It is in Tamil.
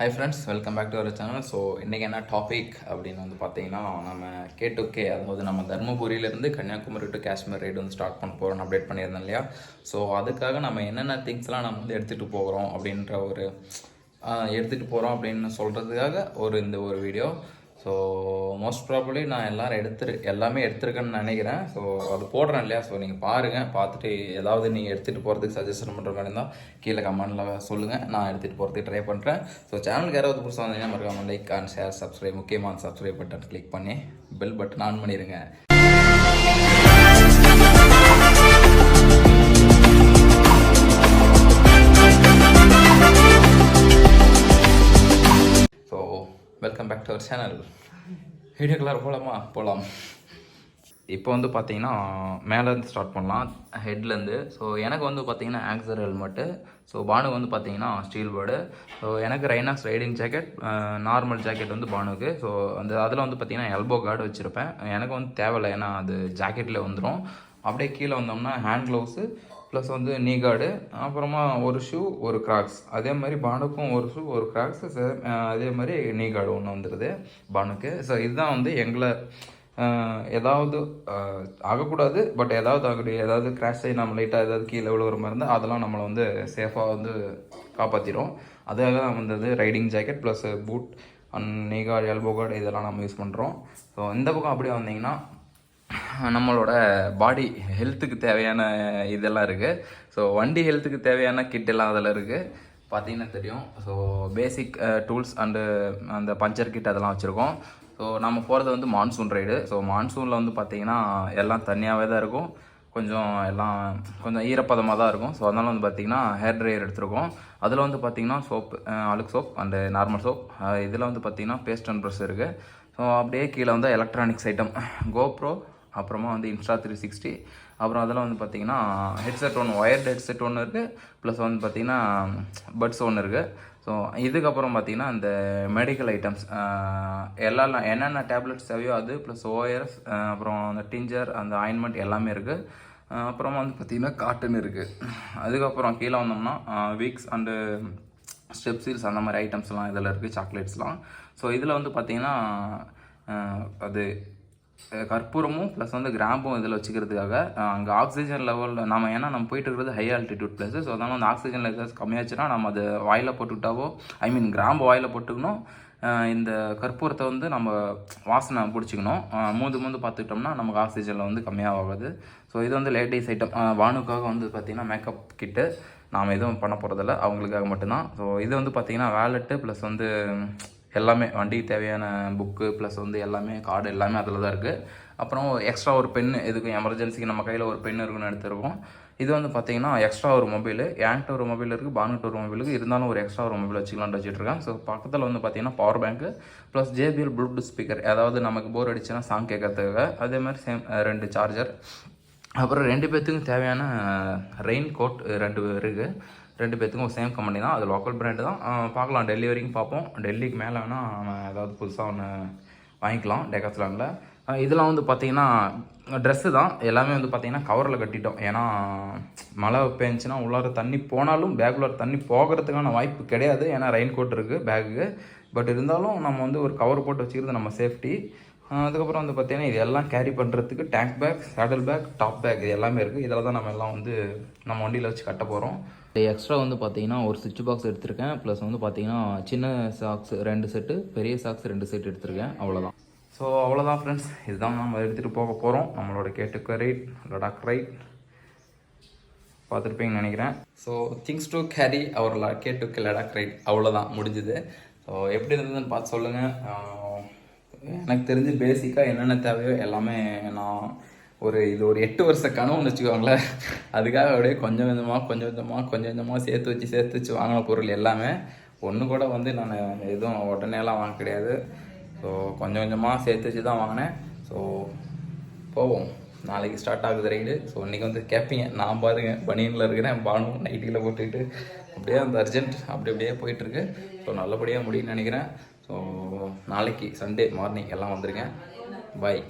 Hi friends welcome back to our channel so இன்றைக்கி என்ன டாபிக் அப்படின்னு வந்து பார்த்தீங்கன்னா நம்ம கேட்டுக்கே டு அதாவது நம்ம தருமபுரியிலேருந்து கன்னியாகுமரி டு காஷ்மீர் ரைடு வந்து ஸ்டார்ட் பண்ண போகிறோம் அப்டேட் பண்ணியிருந்தோம் இல்லையா? ஸோ அதுக்காக நம்ம என்னென்ன திங்ஸ்லாம் நம்ம வந்து எடுத்துகிட்டு போகிறோம் அப்படின்ற ஒரு எடுத்துகிட்டு போகிறோம் அப்படின்னு சொல்கிறதுக்காக ஒரு இந்த ஒரு வீடியோ ஸோ மோஸ்ட் ப்ராபப்ளி நான் எல்லாரும் எடுத்துரு எல்லாமே எடுத்திருக்கேன்னு நினைக்கிறேன். ஸோ அது போடுறேன் இல்லையா? ஸோ நீங்கள் பாருங்கள் பார்த்துட்டு ஏதாவது நீங்கள் எடுத்துகிட்டு போகிறதுக்கு சஜஷன் பண்ணுற மாதிரி இருந்தால் கீழே கமெண்டில் சொல்லுங்கள் நான் எடுத்துகிட்டு போகிறதுக்கு ட்ரை பண்ணுறேன் ஸோ சேனலுக்கு யாராவது புதுசாக வந்தீங்கன்னா மறக்காம லைக் அண்ட் ஷேர் சப்ஸ்கிரைப் முக்கியமான சப்ஸ்கிரைப் பட்டன் கிளிக் பண்ணி பெல் பட்டன் ஆன் பண்ணிடுங்க சேனல் வீடியோக்குள்ளார போகலாமா போகலாம் இப்போ வந்து பார்த்தீங்கன்னா மேலேருந்து ஸ்டார்ட் பண்ணலாம். ஹெட்லேருந்து ஸோ எனக்கு வந்து பார்த்தீங்கன்னா ஆக்சர் ஹெல்மெட்டு ஸோ பானு வந்து பார்த்தீங்கன்னா ஸ்டீல் பேர்டு ஸோ எனக்கு Rynox riding jacket normal jacket வந்து பானுக்கு. ஸோ அந்த அதில் வந்து பார்த்தீங்கன்னா எல்போ கார்டு வச்சுருப்பேன். எனக்கு வந்து தேவையில்லை. ஏன்னா அது ஜாக்கெட்டில் வந்துடும் அப்படியே கீழே வந்தோம்னா ஹேண்ட் க்ளவுஸு ப்ளஸ் வந்து நீ கார்டு அப்புறமா ஒரு ஷூ ஒரு கிராக்ஸ் அதே மாதிரி பானுக்கும் ஒரு ஷூ ஒரு கிராக்ஸ் அதே மாதிரி நீ கார்டு ஒன்று வந்துடுது பானுக்கு. ஸோ இதுதான் வந்து எங்களை ஏதாவது ஆகக்கூடாது பட் ஏதாவது ஆகக்கூடிய ஏதாவது கிராஷ் ஆகி நம்ம லைட்டாக ஏதாவது கீழே விழுகிற மாதிரி இருந்தால் அதெல்லாம் நம்மளை வந்து சேஃபாக வந்து காப்பாற்றிடும் அதுக்காக தான் வந்தது riding jacket plus boot and knee guard elbow guard இதெல்லாம் நம்ம யூஸ் பண்ணுறோம் ஸோ இந்த பக்கம் அப்படியே வந்தீங்கன்னா நம்மளோட பாடி ஹெல்த்துக்கு தேவையான இதெல்லாம் இருக்குது ஸோ வண்டி ஹெல்த்துக்கு தேவையான கிட் எல்லாம் அதில் இருக்குது பார்த்தீங்கன்னா தெரியும். ஸோ பேசிக் டூல்ஸ் அண்டு அந்த பஞ்சர் கிட் அதெல்லாம் வச்சுருக்கோம். ஸோ நம்ம போகிறது வந்து மான்சூன் ரைடு ஸோ மான்சூனில் வந்து பார்த்தீங்கன்னா எல்லாம் தனியாகவே தான் இருக்கும். கொஞ்சம் எல்லாம் கொஞ்சம் ஈரப்பதமாக தான் இருக்கும். ஸோ அதனால் வந்து பார்த்திங்கன்னா ஹேர் ட்ரையர் எடுத்துருக்கோம். அதில் வந்து பார்த்திங்கன்னா சோப் uh, அழுக்கு சோப் அண்டு நார்மல் சோப் இதில் வந்து பார்த்திங்கன்னா பேஸ்ட் அண்ட் ப்ரெஷ் இருக்குது ஸோ அப்படியே கீழே வந்து எலக்ட்ரானிக்ஸ் ஐட்டம் கோப்ரோ அப்புறமா வந்து இன்ஸ்டா த்ரீ சிக்ஸ்டி அப்புறம் அதெல்லாம் வந்து பார்த்தீங்கன்னா ஹெட்செட் ஒன்று ஒயர்ட் ஹெட்செட் ஒன்று இருக்குது ப்ளஸ் வந்து பார்த்தீங்கன்னா பட்ஸ் ஒன்று இருக்குது ஸோ இதுக்கப்புறம் பார்த்தீங்கன்னா அந்த மெடிக்கல் ஐட்டம்ஸ் எல்லாம் என்னென்ன டேப்லெட்ஸ் தேவையோ அது ப்ளஸ் ஓஆர்எஸ் அப்புறம் அந்த டிஞ்சர் அந்த ஆயின்மெண்ட் எல்லாமே இருக்குது அப்புறமா வந்து பார்த்திங்கன்னா காட்டன் இருக்குது அதுக்கப்புறம் கீழே வந்தோம்னா வீக்ஸ் அண்டு ஸ்டெப்சீல்ஸ் அந்த மாதிரி ஐட்டம்ஸ்லாம் இதில் இருக்குது சாக்லேட்ஸ்லாம் ஸோ இதில் வந்து பார்த்திங்கன்னா அது கற்பூரமும் ப்ளஸ் வந்து கிராம்பும் இதில் வச்சுக்கிறதுக்காக அங்கே ஆக்சிஜன் லெவலில் நம்ம ஏன்னா நம்ம போயிட்டு இருக்கிறது ஹை ஆல்டிடியூட் பிளேஸ் ஸோ அதனால் வந்து ஆக்சிஜன் லெவல்ஸ் கம்மியாச்சுன்னா நம்ம அது வாயில் போட்டுக்கிட்டாவோ ஐ மீன் கிராம்பு வாயில் போட்டுக்கணும். இந்த கற்பூரத்தை வந்து நம்ம வாசனை பிடிச்சிக்கணும். மூந்து மூந்து பார்த்துக்கிட்டோம்னா நமக்கு ஆக்சிஜனில் வந்து கம்மியாகாது ஸோ இது வந்து லேட்டஸ்ட் ஐட்டம் வானுக்காக வந்து பார்த்திங்கன்னா மேக்கப் கிட்டு நாம் எதுவும் பண்ண போகிறதில்ல அவங்களுக்காக மட்டும்தான். ஸோ இது வந்து பார்த்திங்கன்னா வேலெட்டு ப்ளஸ் வந்து எல்லாமே வண்டிக்கு தேவையான புக்கு ப்ளஸ் வந்து எல்லாமே கார்டு எல்லாமே அதில் தான் இருக்குது அப்புறம் எக்ஸ்ட்ரா ஒரு பென்னு எதுக்கும் எமர்ஜென்சிக்கு நம்ம கையில் ஒரு பென் இருக்குன்னு எடுத்துருக்கோம். இது வந்து பார்த்தீங்கன்னா எக்ஸ்ட்ரா ஒரு மொபைல் என்கிட்ட ஒரு மொபைல் இருக்குது பானுகிட்ட ஒரு மொபைலுக்கு இருந்தாலும் ஒரு எக்ஸ்ட்ரா ஒரு மொபைல் வச்சுக்கலான்னு வச்சுட்ருக்கேன் ஸோ பக்கத்தில் வந்து பார்த்தீங்கன்னா power bank plus JBL Bluetooth speaker அதாவது நமக்கு போர் அடிச்சுன்னா சாங் கேட்கறதுக்காக. அதே மாதிரி சேம் ரெண்டு சார்ஜர் அப்புறம் ரெண்டு பேர்த்துக்கும் தேவையான ரெயின் கோட் ரெண்டு இருக்குது ரெண்டு பேர்த்துக்கும் சேம் கம்பெனி தான். அது லோக்கல் பிராண்டு தான். பார்க்கலாம். டெல்லி வரைக்கும் பார்ப்போம். டெல்லிக்கு மேலே வேணால் நம்ம ஏதாவது புதுசாக ஒன்று வாங்கிக்கலாம். டெக்காஸ்லானில் இதெல்லாம் வந்து பார்த்தீங்கன்னா ட்ரெஸ்ஸு தான். எல்லாமே வந்து பார்த்தீங்கன்னா கவரில் கட்டிட்டோம். ஏன்னா மழை பெஞ்சுன்னா உள்ளார தண்ணி போனாலும் பேக்குள்ளார தண்ணி போகிறதுக்கான வாய்ப்பு கிடையாது. ஏன்னா ரெயின் கோட் இருக்குது பேக்கு பட் இருந்தாலும் நம்ம வந்து ஒரு கவர் போட்டு வச்சுக்கிறது நம்ம சேஃப்டி அதுக்கப்புறம் வந்து பார்த்தீங்கன்னா இது எல்லாம் கேரி பண்ணுறதுக்கு tank bag saddle bag top bag இது எல்லாமே இருக்குது இதில் தான் நம்ம எல்லாம் வந்து நம்ம வண்டியில் வச்சு கட்ட போகிறோம் எக்ஸ்ட்ரா வந்து பார்த்தீங்கன்னா ஒரு சுவிட்ச் பாக்ஸ் எடுத்திருக்கேன். ப்ளஸ் வந்து பார்த்தீங்கன்னா சின்ன சாக்ஸ் ரெண்டு செட்டு பெரிய சாக்ஸ் ரெண்டு செட் எடுத்திருக்கேன். அவ்வளோதான் ஸோ அவ்வளோதான் ஃப்ரெண்ட்ஸ் இதுதான் நம்ம எடுத்துகிட்டு போக போகிறோம் நம்மளோட கேட்டுக்க ரைட் லடாக் ரைட் பார்த்துருப்பீங்கன்னு நினைக்கிறேன். So things to carry our get to Ladakh ride அவ்வளோதான் முடிஞ்சுது. ஸோ எப்படி இருந்ததுன்னு பார்த்து சொல்லுங்கள் எனக்கு தெரிஞ்சு பேசிக்காக என்னென்ன தேவையோ எல்லாமே நான் ஒரு இது ஒரு எட்டு வருஷ கனவுன்னு வச்சுக்கோங்களேன். அதுக்காக அப்படியே கொஞ்சம் கொஞ்சமாக கொஞ்சம் கொஞ்சமாக கொஞ்சம் கொஞ்சமாக சேர்த்து வச்சு சேர்த்து வச்சு வாங்கின பொருள் எல்லாமே ஒன்று கூட வந்து நான் எதுவும் உடனேலாம் வாங்க கிடையாது. ஸோ கொஞ்சம் கொஞ்சமாக சேர்த்து வச்சு தான் வாங்கினேன். ஸோ போவோம். நாளைக்கு ஸ்டார்ட் ஆகுது ரைடு ஸோ இன்றைக்கி வந்து கேட்பீங்க நான் பாருங்க பனியனில் இருக்கிறேன். பானு நைட்டியில் போட்டுக்கிட்டு அப்படியே அந்த அர்ஜென்ட் அப்படி அப்படியே போயிட்டுருக்கு ஸோ நல்லபடியாக முடியும்னு நினைக்கிறேன். ஸோ நாளைக்கு சண்டே மார்னிங் எல்லாம் வந்துருங்க. பாய்